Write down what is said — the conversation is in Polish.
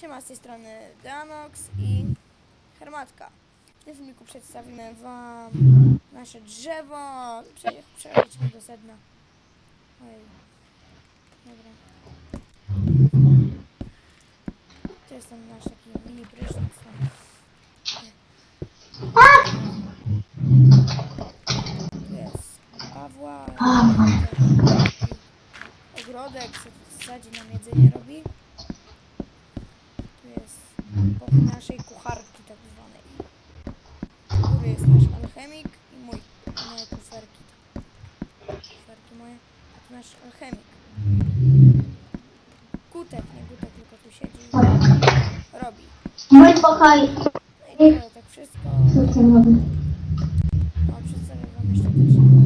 Siema, z tej strony Deanox i Hermatka. W tym filmiku przedstawimy Wam nasze drzewo. Prze- Przejdźmy do sedna. Ojej. Dobra. To jest ten nasz taki mini prysznic. jest Pawła. Ogrodek, co tu w zasadzie nam jedzenie robi. Naszej kucharki tak zwanej. U góry jest nasz alchemik i mój, moje kuferki. Kuferki moje, a tu nasz alchemik. Gutek, nie gutek, tylko tu siedzi robi. Mój pokoj. No i to tak wszystko. Co ty robisz? No, przedstawię wam jeszcze to drzewo.